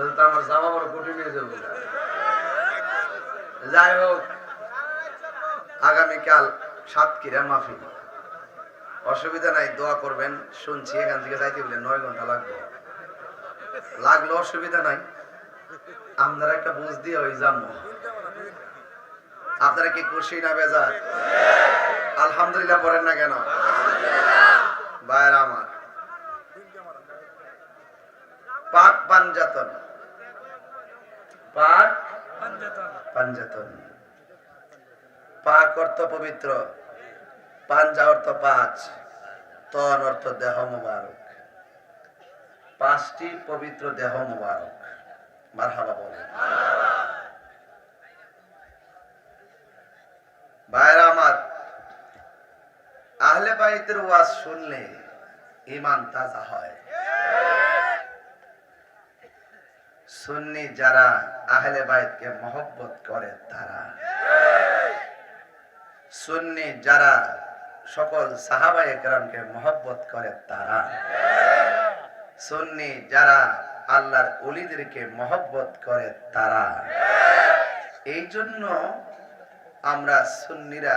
তাহলে তো আমার জামা বড় কঠিন হয়ে যাবে। যাই হোক, আগামীকাল সাতক্ষীরা মাহফিল। অসুবিধা নাই, দোয়া করবেন। শুনছি এখান থেকে যাইতে বলে নয় ঘণ্টা লাগবে। লাগল, অসুবিধা নাই। আপনারা একটা বুঝ দিয়ে ওই জানব আপনারা কি খুশি না বেজার? আলহামদুলিল্লাহ পড়েন না কেন? বাইরে আমার। পাক পাঞ্জাতন পাক পাঞ্জাতন। পাক অর্থ পবিত্র পাঞ্জা অর্থ পাঁচ তন অর্থ দেহ মুবারক। পাঁচটি পবিত্র দেহ মুবারক। মারহাবা বলে ভাইরা আমার আহলে বাইতের ওয়াজ শুনলে ইমান তাজা হয়। সুন্নি যারা আহলে বাইতকে মহব্বত করে, তারা। সুন্নি যারা সকল সাহাবা একরামকে মহব্বত করে, তারা। সুন্নি যারা আল্লাহর অলিদেরকে মহব্বত করে, তারা। এই জন্য আমরা সুন্নিরা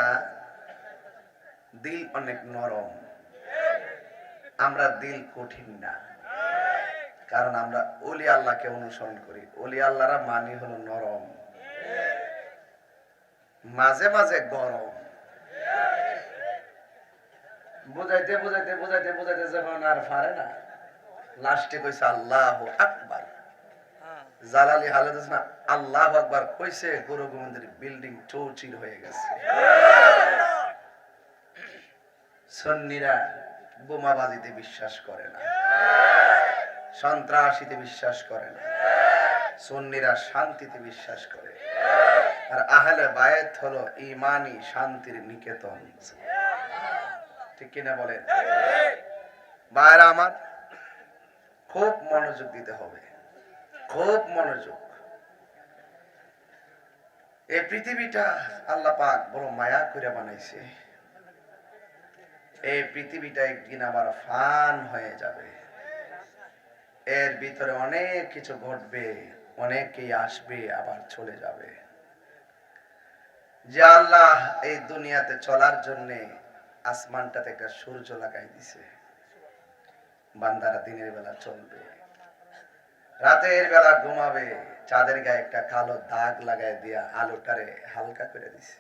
দিল অনেক নরম। আমরা দিল কঠিন না। কারণ আমরা অলি আল্লাহকে অনুসরণ করি। অলি আল্লাহরা মানি হলো নরম। মাঝে মাঝে গরম। বুঝাইতে বুঝাইতে বুঝাইতে বুঝাইতে যখন আর পারে না, লাস্টে কইছে আল্লাহ আকবার। জালালি হালত না, আল্লাহ আকবার কইছে গুরু গোবিন্দের বিল্ডিং চৌচির হয়ে গেছে। সন্নিরা বোমাবাজিতে বিশ্বাস করে না। সন্ত্রাসীতে বিশ্বাস করে না। সন্নিরা শান্তিতে বিশ্বাস করে। আর আহলে বায়েত হলো ইমানি শান্তির নিকেতন। ঠিক কিনা বলেন? ভাইরা আমার, খুব মনোযোগ দিতে হবে। খুব মনোযোগ। এই পৃথিবীটা আল্লাহ পাক বড় মায়া করে বানাইছে। এই পৃথিবীটা একদিন আবার ফান হয়ে যাবে। এর ভিতরে অনেক কিছু ঘটবে, অনেকেই আসবে, আবার চলে যাবে। যে আল্লাহ এই দুনিয়াতে চলার জন্য আসমানটাতে একটা সূর্য লাগাই দিছে, বান্দারা দিনের বেলা চলবে, রাতের বেলা ঘুমাবে, চাঁদের গায়ে একটা কালো দাগ লাগাই দিয়া আলোটারে হালকা করে দিছে।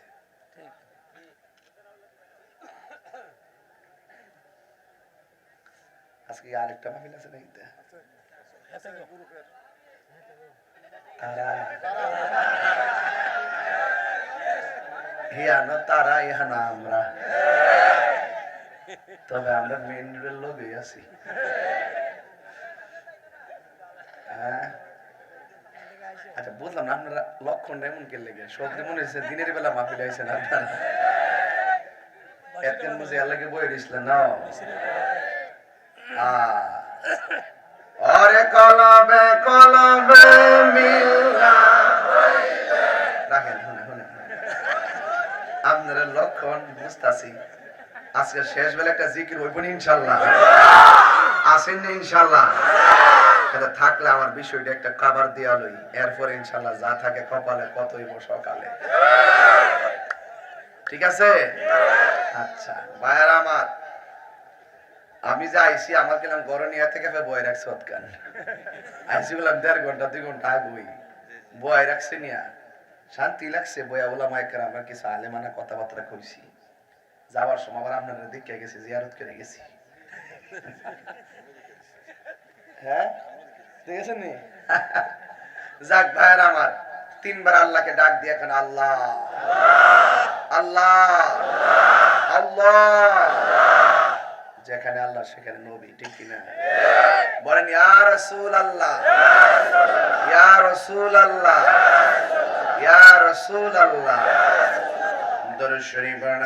আজকে আরেকটা মাহফিল আছে নাকি? হিয়ানো আমরা। তবে আমরা মেন রোডের আছি। হ্যাঁ? আচ্ছা বুঝলাম না, আপনারা লক্ষণটা এমন কে লেগে? সব মনে দিনের বেলা মাহফিল আইছেন আপনারা। এতেন মুঝে আল্লাহকে বই দিছিলেন না আপনারা লক্ষণ বুঝতাছি। আজকে শেষ বেলা একটা জিকির হইব ইনশাল্লাহ। আসেন না ইনশাল্লাহ। এটা থাকলে আমার বিষয়টা একটা কাবার দিয়া লই। এরপর ইনশাল্লাহ যা থাকে কপালে কত সকালে। ঠিক আছে? আচ্ছা ভাইয়ার আমার। আমি যে আইসি আমার কিলাম গরম নিয়ে থেকে বয় রাখছে অতকান আইসি বললাম, দেড় ঘণ্টা, দুই ঘণ্টা আগুই। বয় রাখছে নিয়া। শান্তি লাগছে, বয়া ওলা মাইকার আমরা কিছু আলেমানা কথাবার্তা কইছি। যাওয়ার সময় আবার আপনারা দেখে গেছি, জিয়ারত করে গেছি। হ্যাঁ? দেখেছেন নি? যাক ভাইয়ের আমার, তিনবার আল্লাহকে ডাক দিয়ে এখন আল্লাহ। আল্লাহ। আল্লাহ। যেখানে আল্লাহ, সেখানে নবী, ঠিক কিনা? বলেন, ইয়া রসুল আল্লাহ ইয়া রসুল আল্লাহ ইয়া রসুল আল্লাহ দরুদ শরীফ পড়েন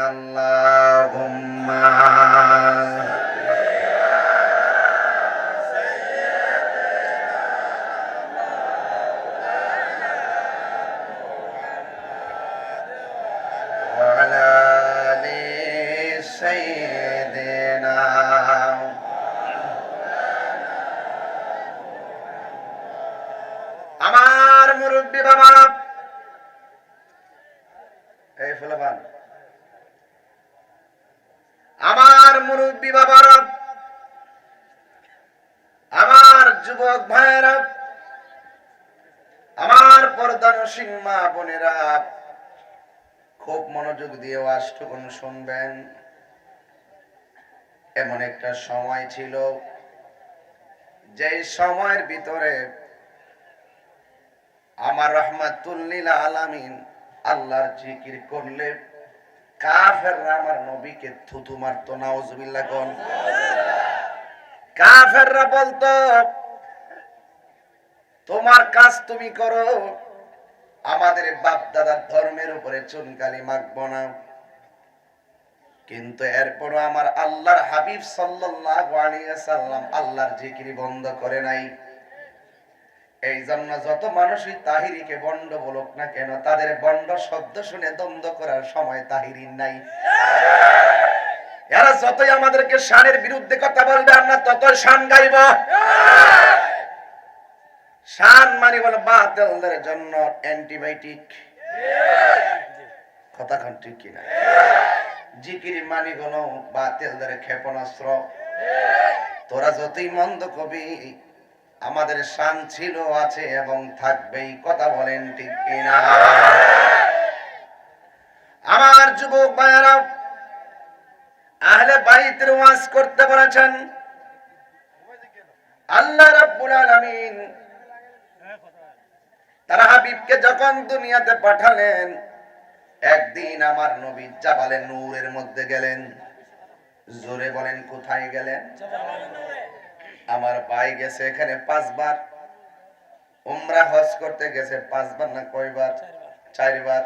দিয়ে শুনবেন এমন একটা সময় ছিল যে সময়ের ভিতরে আমার রহমাতুল্লিল আলামিন আল্লাহর জিকির করলে কাফেররা আমার নবীকে থুতু মারতো, নাউজুবিল্লাহ কোন। কাফেররা বলতো, তোমার কাজ তুমি করো, আমাদের বাপ দাদার ধর্মের উপরে চুনকালি মাখবো না। কিন্তু এরপরও আমার আল্লাহর হাবিব সাল্লাল্লাহু আলাইহি সাল্লাম আল্লাহর জিকির বন্ধ করে নাই। এই জন্য যত মানুষই তাহিরিকে বন্ড বলুক না কেন, তাদের বন্ড শব্দ শুনে দ্বন্দ্ব করার সময় তাহিরির নাই। এরা যতই আমাদেরকে শানের বিরুদ্ধে কথা বলবে, আমরা ততই শান গাইব। শান মানে হলো বাতিলদের জন্য অ্যান্টিবায়োটিক। কথা ঠিক কিনা? জিকির মানে হলো বাতিলদের ক্ষেপণাস্ত্র। তোরা যতই মন্দ কবি, আমাদের শান ছিল, আছে এবং থাকবেই, কথা বলেন ঠিক কিনা। আমার যুবক ভাইয়েরা, আহলে বাইতের ওয়াজ করতে বলেছেন, আল্লাহ রাব্বুল আলামিন তারা হাবিবকে যখন দুনিয়াতে পাঠালেন একদিন আমার নবী জাবালে নূরের মধ্যে গেলেন। জোরে বলেন, কোথায় গেলেন? আমার ভাই গেছে এখানে পাঁচবার। উমরা হজ করতে গেছে পাঁচবার না কয়বার? চারবার।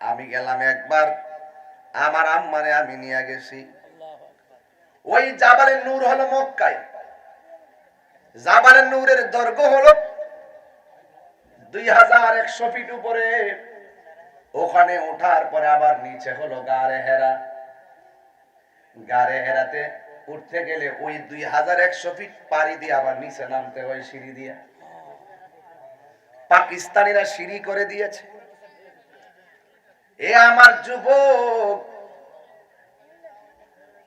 আমি গেলাম একবার। আমার আম্মারে আমি নিয়ে গেছি। ওই জাবালের নূর হলো মক্কায়। জাবালের নূরের দৈর্ঘ্য হলো দুই হাজার একশো ফিট উপরে। ওখানে ওঠার পরে আবার নিচে হলো গারে হেরা। গারে হেরাতে উঠতে গেলে ওই দুই হাজার একশো ফিট পাড়ি দিয়ে আবার নিচে নামতে হয় সিঁড়ি দিয়ে। পাকিস্তানিরা সিঁড়ি করে দিয়েছে। এ আমার যুবক,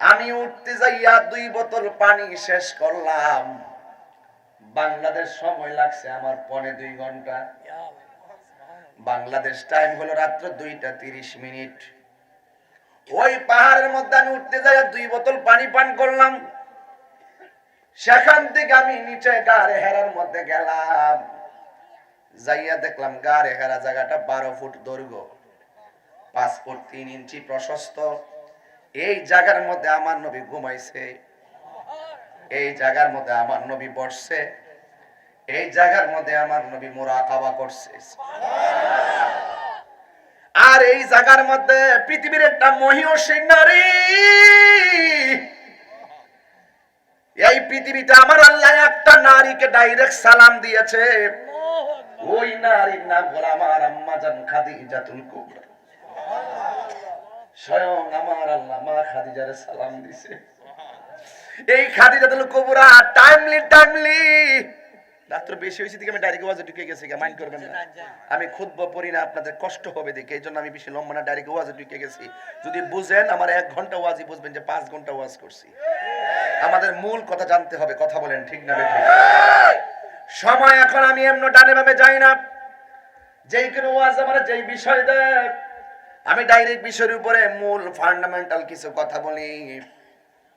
আমি উঠতে যাইয়া দুই বোতল পানি শেষ করলাম। বাংলাদেশ সময় লাগছে আমার পনে দুই ঘণ্টা। বাংলাদেশ টাইম হলো রাত্র দুইটা তিরিশ মিনিট। ওই পাহাড়ের মধ্যে আমি উঠতে যাই দুই বোতল পানি পান করলাম। সেখান থেকে আমি নিচে গাড়ে হেরার মধ্যে গেলাম। যাইয়া দেখলাম গাড়ে হেরা জায়গাটা বারো ফুট দৈর্ঘ্য, পাঁচ ফুট তিন ইঞ্চি প্রশস্ত। এই জায়গার মধ্যে আমার নবী ঘুমাইছে। এই জায়গার মধ্যে আমার নবী বসছে। এই জায়গার মধ্যে আমার নবী মোরাকাবা করছে। আর এই জায়গার মধ্যে পৃথিবীর একটা মহিষী নারী। এই পৃথিবীতে আমার আল্লাহ একটা নারীকে ডাইরেক্ট সালাম দিয়েছে। ওই নারীর নাম হলো আমার আম্মা জান খাদিজাতুল কুবরা। স্বয়ং আমার আল্লাহ মা খাদিজারে সালাম দিছে। এই খাদিজাতুল কুবরা টাইমলি টাইমলি রাত্র বেশি হয়েছে দিকে আমি ডাইরেক্ট ওয়াজে ঢুকে গেছি মাইন্ড করবেন না। আমি খুদব পড়ি না আপনাদের কষ্ট হবে দেখে এই জন্য আমি বেশি লম্বা না ডাইরেক্ট ওয়াজে ঢুকে গেছি। যদি বুঝেন আমার এক ঘণ্টা ওয়াজই বুঝবেন যে পাঁচ ঘণ্টা ওয়াজ করছি। আমাদের মূল কথা জানতে হবে কথা বলেন ঠিক না সময় এখন আমি এমন ডানে ভাবে যাই না। যেই কোনো ওয়াজ আমার যেই বিষয় দেয় আমি ডাইরেক্ট বিষয়ের উপরে মূল ফান্ডামেন্টাল কিছু কথা বলি।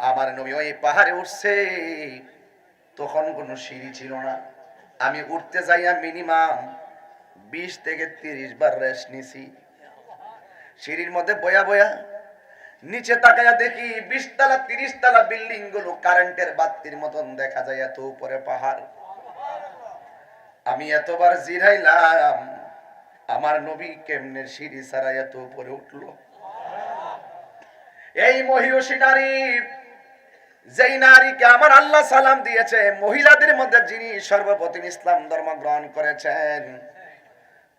আমার নবী ওই পাহাড়ে উঠছে তখন কোনো সিঁড়ি ছিল না। আমি উঠতে যাইয়া মিনিমাম বিশ থেকে তিরিশ বার রেস্ট নিছি। সিঁড়ির মধ্যে বয়া বয়া নিচে তাকায়া দেখি বিশ তালা তিরিশ তালা বিল্ডিংগুলো কারেন্টের বাতির মতন দেখা যায় এত উপরে পাহাড়। আমি এতবার জিরাইলাম, আমার নবী কেমনে সিঁড়ি ছাড়া এত উপরে উঠল? এই মহিষী নারী যেই নারীকে আমার আল্লাহ সালাম দিয়েছে, মহিলাদের মধ্যে যিনি সর্বপ্রথম ইসলাম ধর্ম গ্রহণ করেছেন,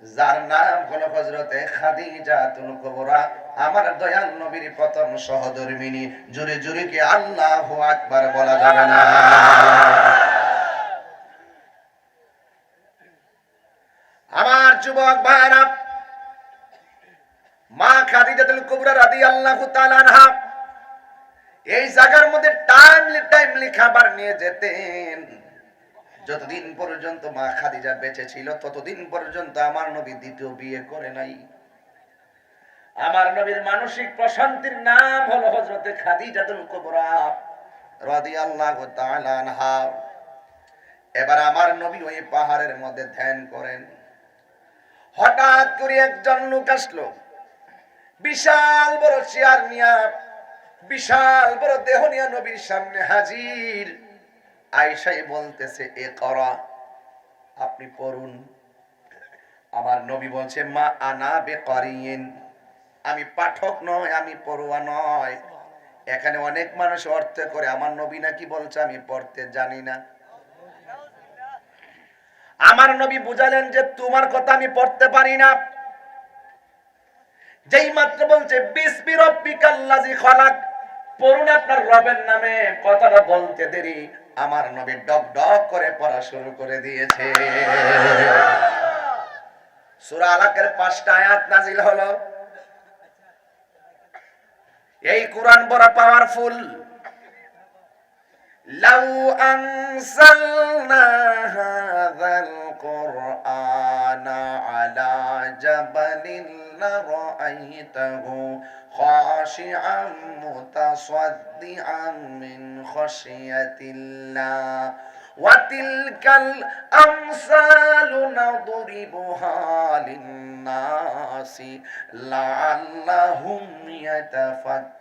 যার নাম হলো হজরতে খাদিজাতুল কুবরা, আমার দয়াল নবীর প্রথম সহধর্মিনী। জুরে জুরে কি আল্লাহু আকবার বলা যাবে না? আমার যুবক ভাইরা মা খাদিজাতুল কুবরা রাদিয়াল্লাহু তাআলা আনহা এই জায়গার মধ্যে টাইমলি টাইমলি খাবার নিয়ে যেতেন। যতদিন পর্যন্ত মা খাদিজা বেঁচে ছিল, ততদিন পর্যন্ত আমার নবী দ্বিতীয় বিয়ে করে নাই। আমার নবীর মানসিক প্রশান্তির নাম হলো হযরতে খাদিজাতুল কুবরা রাদিয়াল্লাহু তাআলা এবার আমার নবী ওই পাহাড়ের মধ্যে ধ্যান করেন। হঠাৎ করে একজন লোক আসলো। বিশাল বড় চেয়ার নিয়া বিশাল বড় দেহ নিয়া নবীর সামনে হাজির। আয়সাই বলতেছে, এ করা, আপনি পড়ুন। আমার নবী বলছে, মা আনা বে আমি পাঠক নয়, আমি পড়ুয়া নয়। এখানে অনেক মানুষ অর্থ করে, আমার নবী নাকি বলছে, আমি পড়তে জানি না। আমার নবী বুঝালেন যে, তোমার কথা আমি পড়তে পারি না। যেই মাত্র বলছে, বিসমি রব্বিকাল্লাজি খলাক। পড়ুন আপনার রবের নামে। কথাটা বলতে দেরি। আমার নবী ডক ডক করে পড়া শুরু করে দিয়েছে। সুরা আলাকের পাঁচটা আয়াত নাজিল হলো। এই কোরআন বড় পাওয়ারফুল লাউ আনসালনা হাযাল কুরআনা আলা জাবালিন خاشعا متصدعا من خشية الله وتلك الأمثال نضربها للناس لعلهم يتفكرون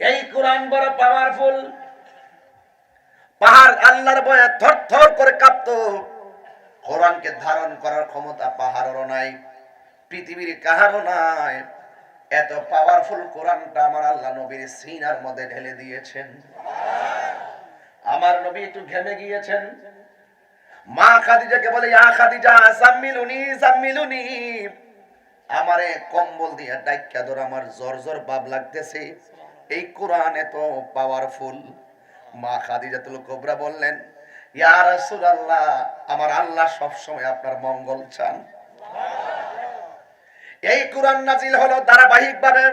এই কোরআন বড় পাওয়ারফুল পাহাড় আল্লাহর বয়ে থর থর করে কাঁপতো। কোরআনকে ধারণ করার ক্ষমতা পাহাড়েরও নাই, পৃথিবীর কাহারও নাই। এত পাওয়ারফুল কোরআনটা আমার আল্লাহ নবীর সিনার মধ্যে ঢেলে দিয়েছেন। আমার নবী একটু ঘেমে গিয়েছেন। মা খাদিজাকে বলে, ইয়া খাদিজা, জাম্মিলুনি জাম্মিলুনি। আমারে কম্বল দিয়ে ডাইকা ধর আমার জ্বর জ্বর ভাব লাগতেছে। এই কোরআন এত পাওয়ারফুল মা খাদিজাতুল কোবরা বললেন, ইয়া রাসূলুল্লাহ, আমার আল্লাহ সব সময় আপনার মঙ্গল চান। এই কোরআন নাজিল হলো ধারাবাহিক ভাবে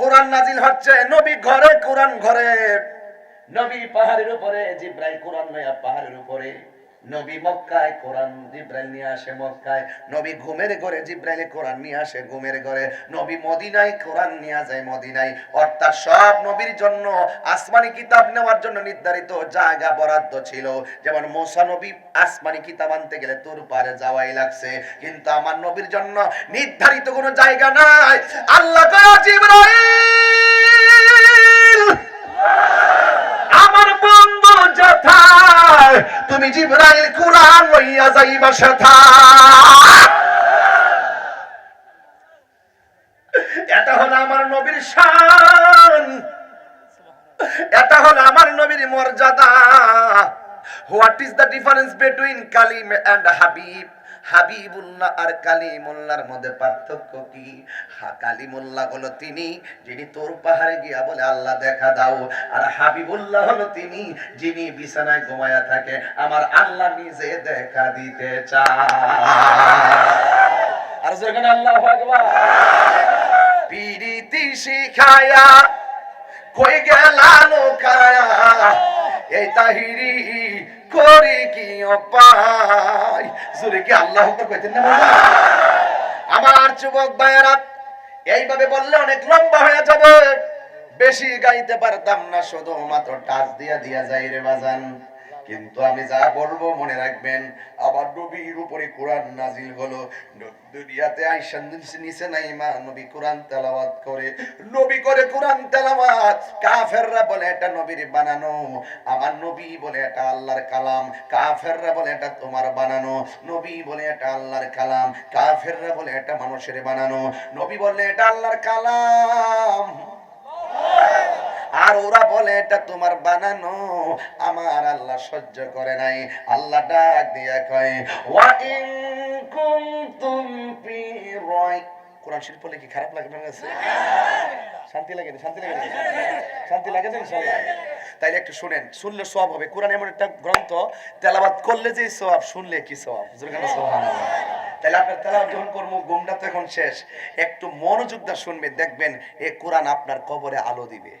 কোরআন নাজিল হচ্ছে নবী ঘরে, কোরআন ঘরে। নবী পাহাড়ের উপরে, জিব্রাইল কোরআন নয়া পাহাড়ের উপরে। নবী মক্কায় কোরআন জিব্রাইল নিয়ে আসে মক্কায়। নবী ঘুমের ঘরে জিব্রাইলে কোরআন নিয়ে আসে ঘুমের ঘরে। নবী মদিনায় কোরআন নিয়ে যায় মদিনায়। অর্থাৎ সব নবীর জন্য আসমানি কিতাব নেওয়ার জন্য নির্ধারিত জায়গা বরাদ্দ ছিল। যেমন মোসা নবী আসমানি কিতাব আনতে গেলে তোর পারে যাওয়াই লাগছে। কিন্তু আমার নবীর জন্য নির্ধারিত কোনো জায়গা নাই। আল্লাহ জিবরাইল! আমার যথায় তুমি জিব্রাইল কুরআন লইয়া যাইবা সেথা এটা হলো আমার নবীর শান। এটা হলো আমার নবীর মর্যাদা। What is the difference between Kalim and Habib Habibullah আর কালিমুল্লাহর মধ্যে পার্থক্য কি? কালিমুল্লাহ হলো তিনি যিনি তোর পাহাড়ে গিয়া বলে আল্লাহ দেখা দাও, আর হাবিবুল্লাহ হলো তিনি যিনি বিছানায় ঘুমায়া থাকে, আমার আল্লাহ নিজে দেখা দিতে চায়। আর যেখানে আল্লাহ পিরিতি শিখায়া কই গেলা লোকায়া? এই তাহিরি করি কি অপায় জোরে কি আল্লাহ কইতেন না? আমার যুবক ভাইয়েরা, এইভাবে বললে অনেক লম্বা হয়ে যাবে। বেশি গাইতে পারতাম না শুধু মাত্র টাচ দিয়া দিয়া যাই রে বাজান। কিন্তু আমি যা বলব মনে রাখবেন আবার নবীর উপরে কোরআন নাজিল হলো। দুনিয়াতে আইসা নিচে- নিচে নাই মা নবী কোরআন তেলাওয়াত করে। নবী করে কোরআন তেলাওয়াত। কাফেররা বলে, এটা নবীর বানানো। আমার নবী বলে, এটা আল্লাহর কালাম। কাফেররা বলে, এটা তোমার বানানো। নবী বলে, এটা আল্লাহর কালাম। কাফেররা বলে, এটা মানুষের বানানো। নবী বলে এটা আল্লাহর কালাম। আর ওরা বলে, এটা তোমার বানানো। আমার আল্লাহ সহ্য করে নাই। আল্লাহ ডাক দিয়া কয়, ওয়া ইন কুনতুম ফি কোরআন শরীফ পড়লে কি খারাপ লাগে শান্তি লাগে শান্তি লাগে শান্তি লাগে ইনশাআল্লাহ? তাইলে একটু শুনেন, শুনলে সব হবে। কোরআন এমন একটা গ্রন্থ তেলাবাত করলে যে সওয়াব, শুনলে কি সুবহানাল্লাহ। তাহলে আপনার তেলাওয়াত যখন ঘুমটা তো এখন শেষ। একটু মনোযোগ দিয়ে শুনবেন দেখবেন এ কোরআন আপনার কবরে আলো দিবে।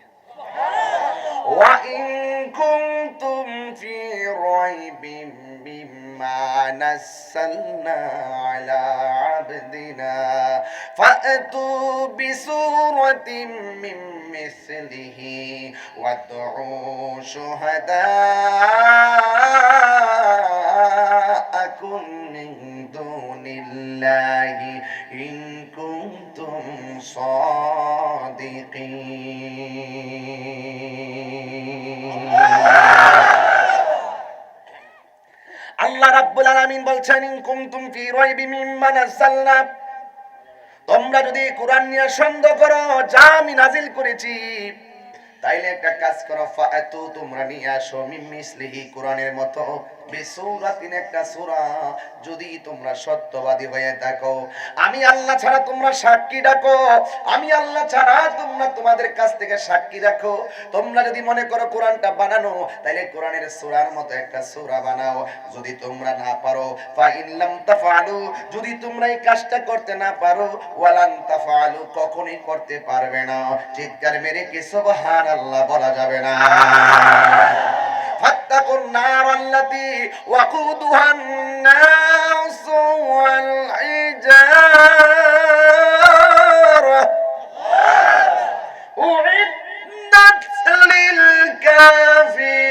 وإن كنتم في ريب مما نزلنا على عبدنا فأتوا بسورة من مثله وادعوا شهداءكم من دون الله إن كنتم صادقين. আল্লাহ রাব্বুল আলামিন বলছেন, ইন কুনতুম ফি রাইবি মিম্মা নাযালনা তোমরা যদি কোরআন নিয়ে সন্দেহ করো, যা আমি নাজিল করেছি, তাইলে একটা কাজ করো, ফাআতু, তোমরা নিয়ে আসো মিম মিসলিহি কোরআনের মতো। যদি তোমরা আল্লাহ আল্লাহ না পারো যদি তোমরা এই কাজটা করতে না পারো, ওয়ালান তাফআলু, কখনোই করতে পারবে না। চিৎকার মেরে কি, সুবহানাল্লাহ, বলা যাবে না। فاتقوا النار التي وقودها الناس والحجارة. أعدت للكافرين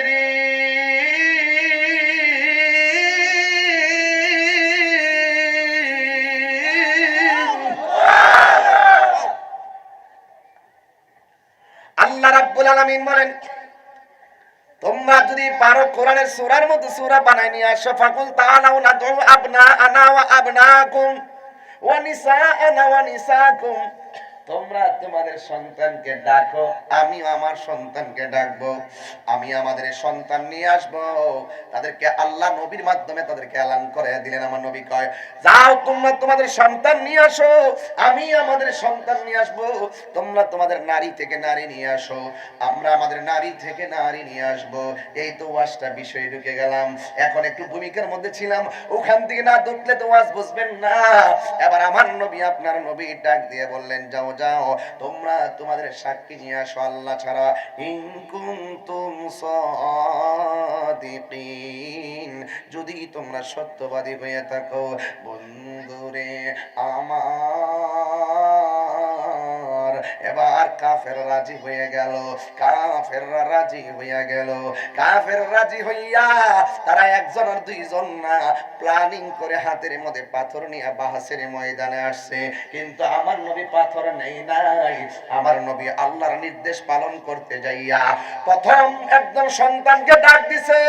কোরআনের সূরার মধ্যে সূরা বানায় নিয়ে আসো, ফাকুল তাআলাউ নাদউ আবনা, আনা ওয়া আবনাকুম ওয়া নিসাআনা ওয়া নিসাকুম। তোমরা তোমাদের সন্তানকে ডাকো, আমি আমার সন্তানকে ডাকবো, আমি আমাদের সন্তান নিয়ে আসব। তাদেরকে আল্লাহ নবীর মাধ্যমে তাদেরকে এলান করে দিলেন। আমার নবী কয়, যাও তোমরা তোমাদের সন্তান নিয়ে আসো, আমি আমাদের সন্তান নিয়ে আসব। তোমরা তোমাদের নারী থেকে নারী নিয়ে আসো, আমরা আমাদের নারী থেকে নারী নিয়ে আসব। এই তো ওয়াজটা বিষয় ঢুকে গেলাম। এখন একটু ভূমিকার মধ্যে ছিলাম, ওখান থেকে না ঢুকলে তো ওয়াজ বুঝবেন না। এবার আমার নবী, আপনার নবী ডাক দিয়ে বললেন, যাও যাও, তোমরা তোমাদের সাক্ষী নিয়ে আসো আল্লাহ ছাড়া। ইনকুম তুম যদি তোমরা সত্যবাদী হয়ে থাকো, বন্ধুরে, আমার এবার কাফের রাজি হয়ে গেল কাফেররা রাজি হইয়া গেল। কাফের রাজি হইয়া তারা একজন আর দুইজন না প্ল্যানিং করে হাতের মধ্যে পাথর নিয়ে বাহাসের ময়দানে আসছে। কিন্তু আমার নবী পাথর নেই নাই, আমার নবী আল্লাহর নির্দেশ পালন করতে যাইয়া প্রথম একজন সন্তানকে ডাক দিছে,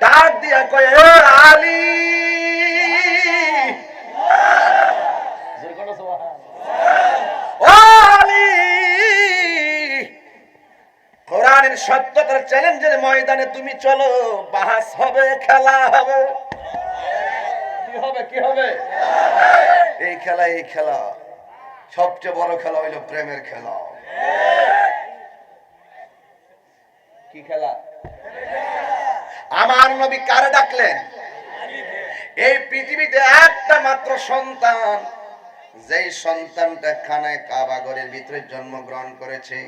ডাক দিয়া কয়ে "এ আলী! জোরে কোরআনের সত্যতার চ্যালেঞ্জের ময়দানে তুমি চলো বাহাস হবে, খেলা হবে। হবে, কি হবে? এই খেলা এই খেলা। সবচেয়ে বড় খেলা হইল প্রেমের খেলা। কি খেলা? আমার নবী কারে ডাকলেন? এই পৃথিবীতে একটা মাত্র সন্তান, যেই সন্তানটা খানায় কাবাগরের ভিতরে জন্মগ্রহণ করেছে।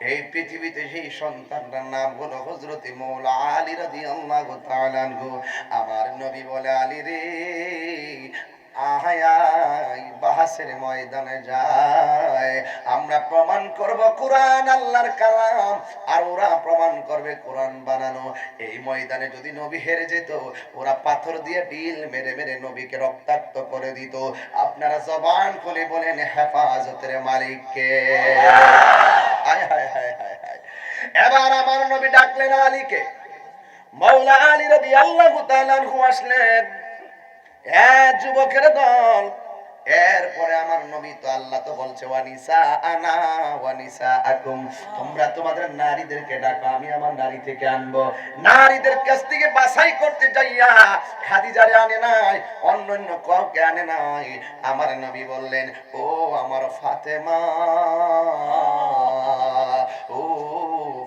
এই পৃথিবীতে সেই সন্তানটার নাম হলো হজরতি মৌলা আলী রাদি আল্লাহ আমার নবী বলে, আলী রে বাহাসের ময়দানে যায় আমরা প্রমাণ করব কোরআন, আল্লাহর কালাম, আর ওরা প্রমাণ করবে কোরআন বানানো। এই ময়দানে যদি নবী হেরে যেত, ওরা পাথর দিয়ে ডিল মেরে মেরে নবীকে রক্তাক্ত করে দিত। আপনারা জবান খুলে বলেন, হেফাজতের মালিককে। এবার আমার নবী ডাকলেন আলীকে। মৌলা আলী রবি আল্লাহ আসলেন। এ যুবকের দল, এরপরে আমার নবী তো আল্লাহ তো বলছে ওয়ানিসা আনা ওয়ানিসা আকুম তোমরা তোমাদের নারীদেরকে ডাকো, আমি আমার নারী থেকে আনব। নারীদের কাছ থেকে বাছাই করতে যাইয়া খাদিজারে আনে নাই অন্য অন্য কাউকে আনে নাই। আমার নবী বললেন, ও আমার ফাতেমা।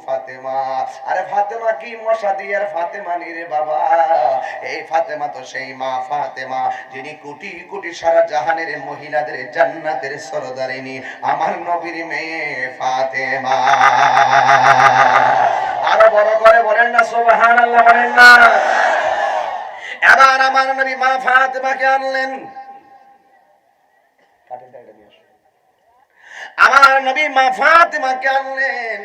ফাতেমা, আরে ফাতেমা কি মশা দিয়ার ফাতেমা নি রে বাবা। এই ফাতেমা তো সেই মা ফাতেমা, যিনি কোটি কোটি সারা জাহানের মহিলাদের জান্নাতের সরদারিনী, আমার নবীর মেয়ে ফাতেমা। আরও বড় করে বলেন না, সুবহানাল্লাহ বলেন না। এবার আমার নবী মা ফাতেমাকে আনলেন। কাটেন। আমার নবী মা ফাতেমাকে আনলেন?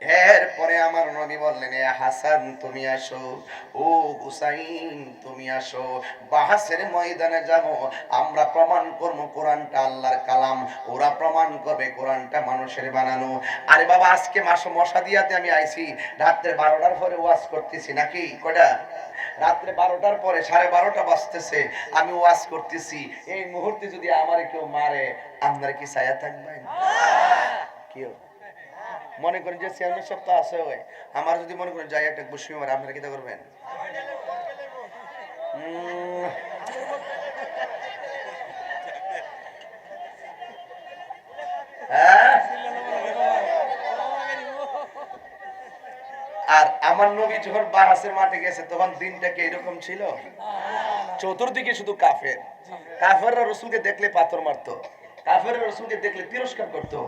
এরপরে আমার নবী বললেন এ হাসান তুমি আসো। ও হুসাইন তুমি আসো। বাহাসের ময়দানে যাব। আমরা প্রমাণ করব কোরআনটা আল্লাহর কালাম। ওরা প্রমাণ করবে কোরআনটা মানুষের বানানো। আরে বাবা আজকে মাস মশা দিয়াতে আমি আইছি। রাত্রে বারোটার পরে ওয়াজ করতেছি নাকি? কটা রাত্রে বারোটার পরে সাড়ে বারোটা বাজতেছে। আমি ওয়াজ করতেছি। এই মুহূর্তে যদি আমার কেউ মারে আপনার কি ছায়া থাকবেন কেউ মনে করেন যে চেয়ারম্যান সব তো আছে ওই। আমার যদি মনে করেন যাই একটা বসে মারে আপনারা কি করবেন? হ্যাঁ? আর আমার নবী যখন বাহাসের মাঠে গেছে, তখন দিনটা কি এরকম ছিল? চতুর্দিকে শুধু কাফের। কাফেররা রসুলকে দেখলে পাথর মারতো। কাফের রসুলকে দেখলে তিরস্কার করতো।